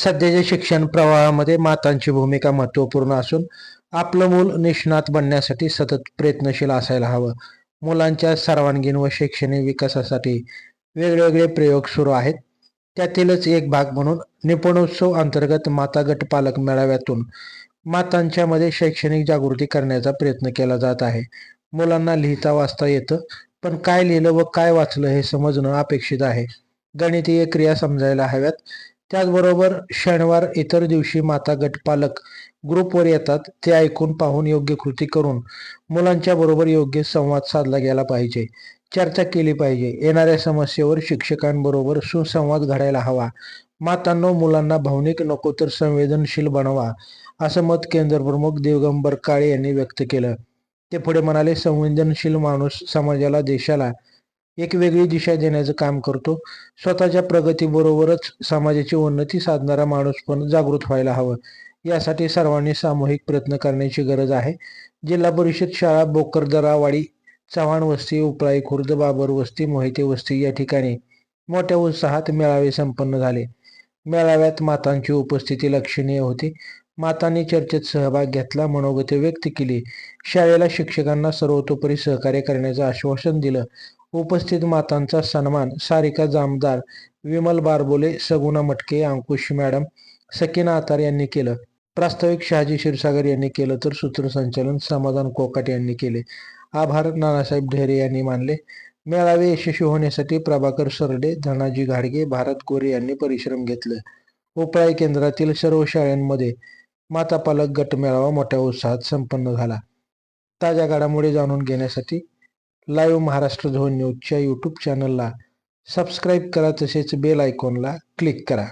सध्याच्या शिक्षण प्रवाहामध्ये मातांची भूमिका महत्त्वपूर्ण असून आपलं मूल निष्णात बनण्यासाठी सतत प्रयत्नशील असायला हवं. मुलांच्या सर्वांगीण व शैक्षणिक विकासासाठी वेगवेगळे प्रयोग सुरू आहेत. त्यातीलच एक भाग म्हणून निपुणोत्सव अंतर्गत माता गट पालक मेळाव्यातून मातांच्या मध्ये शैक्षणिक जागृती करण्याचा प्रयत्न केला जात आहे. मुलांना लिहिता वाचता येतं पण काय लिहिलं व काय वाचलं हे समजणं अपेक्षित आहे. गणितीय क्रिया समजायला हव्यात. त्याचबरोबर शनिवार इतर दिवशी माता गटपालक ग्रुपवर येतात. ते ऐकून पाहून योग्य कृती करून मुलांच्या बरोबर योग्य संवाद साधला गेला पाहिजे. चर्चा केली पाहिजे. येणाऱ्या समस्येवर शिक्षकांबरोबर सुसंवाद घडायला हवा. मातांनो मुलांना भावनिक नको तर संवेदनशील बनवा असं मत केंद्र प्रमुख दिवगंबर काळे यांनी व्यक्त केलं. ते पुढे म्हणाले संवेदनशील माणूस समाजाला देशाला एक वेगळी दिशा देण्याचं काम करतो. स्वतःच्या प्रगतीबरोबरच समाजाची उन्नती साधणारा माणूस पण जागृत व्हायला हवं. यासाठी सर्वांनी सामूहिक प्रयत्न करण्याची गरज आहे. जिल्हा परिषद शाळा बोकरदरावाडी चव्हाण वस्ती उपराई खुर्द बाबर वस्ती मोहिते वस्ती या ठिकाणी मोठ्या उत्साहात मेळावे संपन्न झाले. मेळाव्यात मातांची उपस्थिती लक्षणीय होती. मातांनी चर्चेत सहभाग घेतला मनोगते व्यक्त केली. शाळेला शिक्षकांना सर्वतोपरी सहकार्य करण्याचं आश्वासन दिलं. उपस्थित मातांचा सन्मान सारिका जामदार विमल बारबोले सगुणा मटके अंकुश मॅडम सकीना आतार यांनी केलं. प्रास्ताविक शहाजी क्षीरसागर यांनी केलं तर सूत्रसंचालन समाधान कोकाटे यांनी केले. आभार नानासाहेब ढेरे यांनी मानले. मेळावे यशस्वी होण्यासाठी प्रभाकर सरडे धनाजी घाडगे भारत गोरे यांनी परिश्रम घेतले. उपळाई केंद्रातील सर्व शाळांमध्ये माता पालक गट मेळावा मोठ्या उत्साहात संपन्न झाला. ताज्या घडामोडी जाणून घेण्यासाठी लाईव्ह महाराष्ट्र झोन न्यूजच्या यूट्यूब चॅनलला सबस्क्राईब करा तसेच बेल आयकॉनला क्लिक करा.